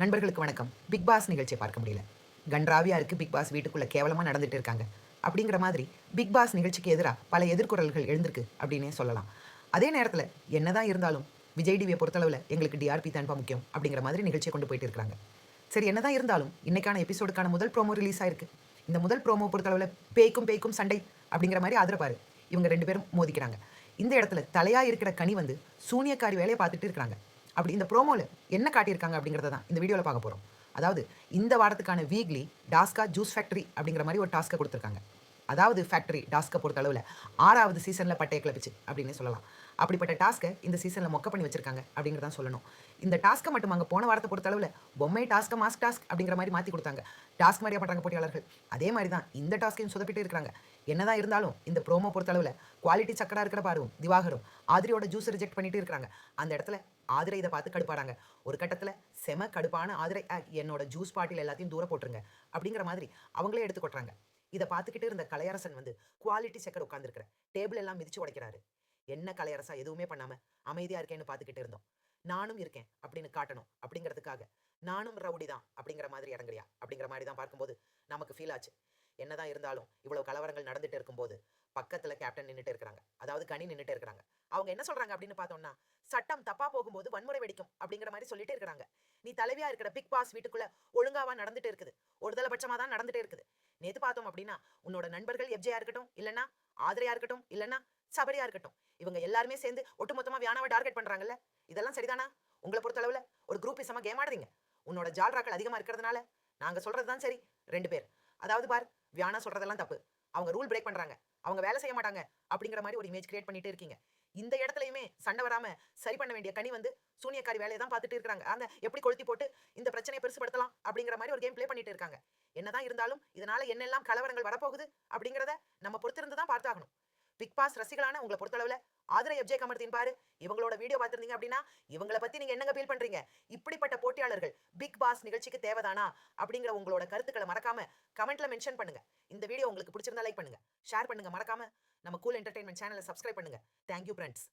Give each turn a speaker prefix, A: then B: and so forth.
A: நண்பர்களுக்கு வணக்கம். Big pass நிகழ்ச்சியை பார்க்க முடியல. கன்றாவியா இருக்கு பிக் பாஸ் வீட்டுக்குள்ளே கேவலமாக நடந்துட்டு இருக்காங்க. அப்படிங்கிற மாதிரி பிக் பாஸ் நிகழ்ச்சிக்கு எதிராக பல எதிர்குரல்கள் எழுந்திருக்கு அப்படின்னே சொல்லலாம். அதே நேரத்தில் என்னதான் இருந்தாலும் விஜய் டிவியை பொறுத்தளவில் எங்களுக்கு டிஆர்பி தான்ப்பா முக்கியம் அப்படிங்கிற மாதிரி நிகழ்ச்சியை கொண்டு போயிட்டு இருக்காங்க. சரி என்னதான் இருந்தாலும் இன்னைக்கான எபிசோடுக்கான முதல் ப்ரோமோ ரிலீஸ் ஆயிருக்கு. இந்த முதல் ப்ரோமோ பொறுத்தளவில் பேய்க்கும் பேய்க்கும் சண்டை அப்படிங்கிற மாதிரி ஆதரப்பாரு. இவங்க ரெண்டு பேரும் மோதிக்கிறாங்க. இந்த இடத்துல தலையாக இருக்கிற கனி வந்து சூனியக்காரி வேலையை பார்த்துட்டு இருக்காங்க அப்படி இந்த ப்ரோமோவில் என்ன காட்டியிருக்காங்க அப்படிங்கிறத தான் இந்த வீடியோவில் பார்க்க போகிறோம் அதாவது இந்த வாரத்துக்கான வீக்லி டாஸ்கா ஜூஸ் ஃபேக்டரி அப்படிங்கிற மாதிரி ஒரு டாஸ்க்கை கொடுத்துருக்காங்க. அதாவது ஃபேக்டரி டாஸ்க்கை பொறுத்த அளவில் ஆறாவது சீசனில் பட்டையை கிளப்பிச்சு அப்படின்னு சொல்லலாம். அப்படிப்பட்ட டாஸ்க்கை இந்த சீசனில் மொக்க பண்ணி வச்சிருக்காங்க அப்படிங்கிறதான் சொல்லணும். இந்த டாஸ்க்கை மட்டும் அங்கே போன வாரத்தை பொறுத்த அளவில் பொம்மை டாஸ்க்கை மாஸ்க் டாஸ்க் அப்படிங்கிற மாதிரி மாற்றி கொடுத்தாங்க. டாஸ்க் மாதிரியா பண்ணுறாங்க போட்டியாளர்கள். அதே மாதிரி தான் இந்த டாஸ்க்கையும் சொதப்பிட்டு இருக்காங்க என்னதான் இருந்தாலும் இந்த ப்ரோமோ பொறுத்த அளவில் குவாலிட்டி சக்கராக இருக்கிற பாருவும் திவாகரும் ஆதிரியோட ஜூஸ் ரிஜெக்ட் பண்ணிட்டு இருக்காங்க அந்த இடத்துல ஆதிரை இதை பார்த்து கடுப்பாடாங்க. ஒரு கட்டத்தில் செம கடுப்பான ஆதிரை என்னோட ஜூஸ் பாட்டில் எல்லாத்தையும் தூர போட்டுருங்க. அப்படிங்கிற மாதிரி அவங்களே எடுத்து கொட்டுறாங்க. இதை பார்த்துக்கிட்டு இருந்த கலையரசன் வந்து குவாலிட்டி செக்கர் உட்காந்துருக்கிற டேபிள் எல்லாம் மிதிச்சு உடைக்கிறாரு. என்ன கலையரசா எதுவுமே பண்ணாம அமைதியா இருக்கேன்னு பார்த்துக்கிட்டு இருந்தோம். நானும் இருக்கேன் அப்படின்னு காட்டணும் அப்படிங்கிறதுக்காக. நானும் ரவுடி தான் அப்படிங்கிற மாதிரி இறங்குறியா? அப்படிங்கிற மாதிரி தான் பார்க்கும்போது நமக்கு ஃபீல் ஆச்சு. என்னதான் இருந்தாலும் இவ்வளோ கலவரங்கள் நடந்துட்டு இருக்கும்போது பக்கத்தில் கேப்டன் நின்றுட்டு இருக்கிறாங்க. அதாவது கனி நின்றுட்டு இருக்கிறாங்க. அவங்க என்ன சொல்றாங்க அப்படின்னு பார்த்தோம்னா சட்டம் தப்பா போகும்போது வன்முறை வெடிக்கும் அப்படிங்கிற மாதிரி சொல்லிட்டே இருக்கிறாங்க. நீ தலைவியா இருக்கிற பிக் பாஸ் வீட்டுக்குள்ள ஒழுங்காவா நடந்துட்டு இருக்குது. ஒருதலை பட்சமா தான் நடந்துட்டே இருக்குது. நேத்து பார்த்தோம் அப்படின்னா உன்னோட நண்பர்கள் எப்ஜியா இருக்கட்டும் இல்லைன்னா ஆதரையாக இருக்கட்டும் இல்லைன்னா சபரியா இருக்கட்டும். இவங்க எல்லாருமே சேர்ந்து ஒட்டுமொத்தமா வியானாவை டார்கெட் பண்றாங்கல்ல. இதெல்லாம் சரிதானா? உங்களை பொறுத்தளவுல ஒரு குரூப் இசமா கேம் ஆடுறீங்க உன்னோட ஜால்ராக்கள் அதிகமா இருக்கிறதுனால நாங்க சொல்றதுதான் சரி ரெண்டு பேர். அதாவது பார் வியானா சொல்றதெல்லாம் தப்பு. அவங்க ரூல் பிரேக் பண்றாங்க. அவங்க வேலை செய்ய மாட்டாங்க அப்படிங்கிற மாதிரி ஒரு இமேஜ் கிரியேட் பண்ணிட்டு இருக்கீங்க. இந்த இடத்துலையுமே சண்டை வராம சரி பண்ண வேண்டிய கனி வந்து சூனியக்காரி வேலையை தான் பார்த்துட்டு இருக்காங்க அந்த எப்படி கொளுத்தி போட்டு இந்த பிரச்சனையை பெருசுபடுத்தலாம் அப்படிங்கிற மாதிரி ஒரு கேம் ப்ளே பண்ணிட்டு இருக்காங்க. என்னதான் இருந்தாலும் இதனால என்னெல்லாம் கலவரங்கள் வரப்போகுது அப்படிங்கிறத நம்ம பொறுத்திருந்து தான் பார்த்தாகணும். பிக் பாஸ் ரசிகளான உங்களை பொறுத்தளவில் ஆதிரை எப்ஜே கமர்த்தின் பாரு. இவங்களோட வீடியோ பார்த்துருந்தீங்க அப்படின்னா இவங்கள பத்தி நீங்க என்னங்க ஃபீல் பண்றீங்க? இப்படிப்பட்ட போட்டியாளர்கள் பிக் பாஸ் நிகழ்ச்சிக்கு தேவைதானா? அப்படிங்கிற உங்களோட கருத்துக்களை மறக்காம கமெண்ட்ல மென்ஷன் பண்ணுங்க. இந்த வீடியோ உங்களுக்கு பிடிச்சிருந்தா லைக் பண்ணுங்க. ஷேர் பண்ணுங்க மறக்காம. நம்ம கூல் என்டர்டைன்மெண்ட் சேனலை சப்ஸ்கிரைப் பண்ணுங்க. Thank you friends